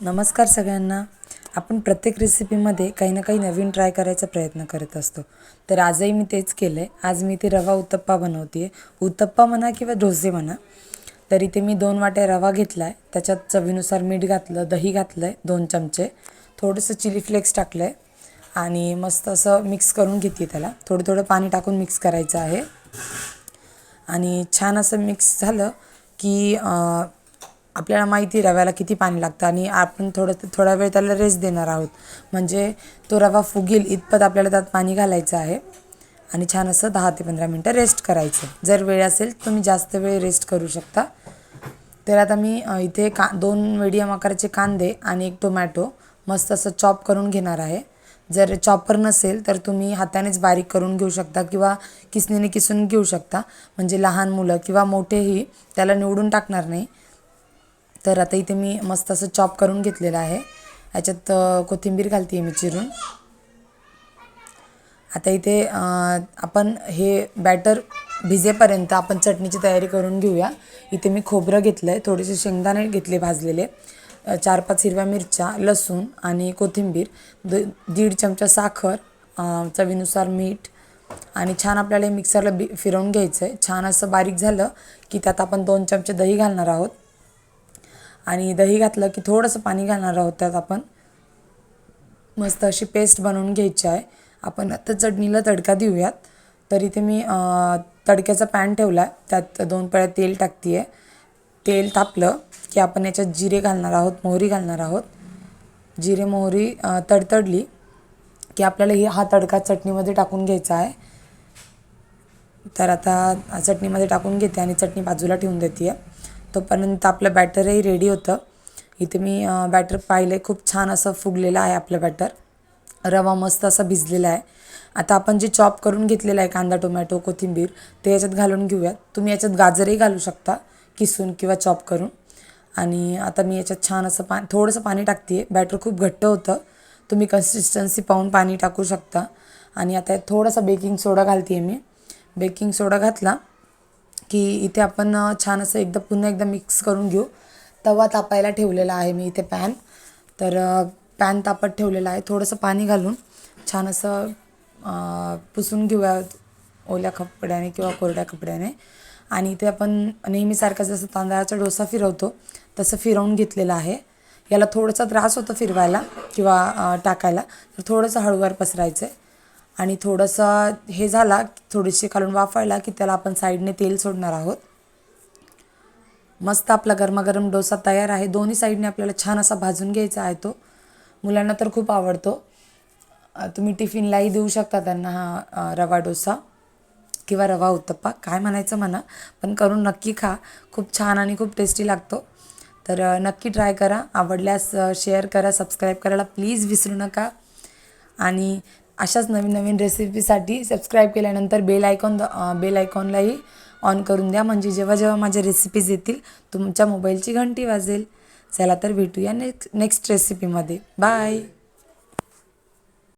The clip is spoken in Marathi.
नमस्कार सगळ्यांना. आपण प्रत्येक रेसिपीमध्ये काही ना काही नवीन ट्राय करायचा प्रयत्न करत असतो. तर आजही मी तेच केलं आहे आज मी इथे रवा उत्तप्पा बनवते आहे उत्तप्पा म्हणा किंवा डोसे म्हणा तर इथे मी दोन वाट्या रवा घेतला आहे त्याच्यात चवीनुसार मीठ घातलं दही घातलं आहे दोन चमचे. थोडंसं चिली फ्लेक्स टाकलं आहे आणि मस्त असं मिक्स करून घेते त्याला. थोडं थोडं पाणी टाकून मिक्स करायचं आहे. आणि छान असं मिक्स झालं की आपल्याला माहिती आहे रव्याला किती पाणी लागतं आणि आपण थोडं थोडा वेळ त्याला रेस्ट देणार आहोत. म्हणजे तो रवा फुगेल इतपत आपल्याला त्यात पाणी घालायचं आहे. आणि छान असं दहा ते पंधरा मिनटं रेस्ट करायचं. जर वेळ असेल तुम्ही जास्त वेळ रेस्ट करू शकता. तर आता मी इथे का दोन मीडियम आकाराचे कांदे आणि एक टोमॅटो मस्त असं चॉप करून घेणार आहे. जर चॉपर नसेल तर तुम्ही हातानेच बारीक करून घेऊ शकता किंवा किसणीने किसून घेऊ शकता. म्हणजे लहान मुलं किंवा मोठेही त्याला निवडून टाकणार नाही. तर आता इथे मी मस्त असं चॉप करून घेतलेलं आहे. याच्यात कोथिंबीर घालते मी चिरून. आता इथे आपण हे बॅटर भिजेपर्यंत आपण चटणीची तयारी करून घेऊया. इथे मी खोबरं घेतलं आहे थोडेसे शेंगदाणे घेतले भाजलेले चार पाच हिरव्या मिरच्या लसूण आणि कोथिंबीर द दीड चमचा साखर चवीनुसार मीठ आणि छान आपल्याला मिक्सरला बी फिरवून घ्यायचं आहे छान असं बारीक झालं की त्यात आपण दोन चमचे दही घालणार आहोत. आणि दही घातलं की थोडंसं पाणी घालणार आहोत त्यात आपण. मस्त अशी पेस्ट बनवून घ्यायची आहे. आपण आता चटणीला तडका देऊयात. तर इथे मी तडक्याचा पॅन ठेवला आहे. त्यात दोन पळ्या तेल टाकते आहे तेल तापलं की आपण याच्यात जिरे घालणार आहोत मोहरी घालणार आहोत. जिरे मोहरी तडतडली की आपल्याला ही हा तडका चटणीमध्ये टाकून घ्यायचा आहे. तर आता चटणीमध्ये टाकून घेते आणि चटणी बाजूला ठेवून देते आहे तोपर्यंत आपलं बॅटरही रेडी होतं. इथे मी बॅटर पाहिलं खूप छान असं फुगलेलं आहे आपलं बॅटर रवा मस्त असा भिजलेला आहे. आता आपण जे चॉप करून घेतलेलं आहे कांदा टोमॅटो कोथिंबीर ते याच्यात घालून घेऊयात. तुम्ही याच्यात गाजरही घालू शकता किसून किंवा चॉप करून. आणि आता मी याच्यात छान असं पा थोडंसं पाणी टाकते बॅटर खूप घट्ट होतं. तुम्ही कन्सिस्टन्सी पाहून पाणी टाकू शकता. आणि आता थोडासा बेकिंग सोडा घालते मी. बेकिंग सोडा घातला. की इथे आपण छान असं एकदा पुन्हा एकदा मिक्स करून घेऊ. तवा तापायला ठेवलेला आहे मी इथे पॅन तर पॅन तापत ठेवलेला आहे. थोडंसं पाणी घालून छान असं पुसून घेऊया ओल्या कपड्याने किंवा कोरड्या कपड्याने. आणि इथे आपण नेहमीसारखा जसं तांदळाचा डोसा फिरवतो तसं फिरवून घेतलेलं आहे. याला थोडासा त्रास होतो फिरवायला किंवा टाकायला. तर थोडंसं हळूवार पसरायचं आहे आणि थोडंसं हे झाला थोडीशी खालून वाफायला की त्याला आपण साईडने तेल सोडणार आहोत. मस्त आपला गरमागरम डोसा तयार आहे. दोन्ही साईडने आपल्याला छान असा भाजून घ्यायचा आहे तो. मुलांना तर खूप आवडतो. तुम्ही टिफिनलाही देऊ शकता त्यांना हा रवा डोसा किंवा रवा उत्तप्पा. काय म्हणायचं म्हणा पण करून नक्की खा. खूप छान आणि खूप टेस्टी लागतो. तर नक्की ट्राय करा. आवडल्यास शेअर करा सबस्क्राईब करायला प्लीज विसरू नका. आणि अशाच नवीन नवीन रेसिपीसाठी सबस्क्राईब केल्यानंतर बेल आयकॉन बेल आयकॉनलाही ऑन करून द्या. म्हणजे जेव्हा जेव्हा माझ्या रेसिपीज येतील तुमच्या मोबाईलची घंटी वाजेल. चला तर भेटूया नेक्स्ट नेक्स्ट रेसिपीमध्ये बाय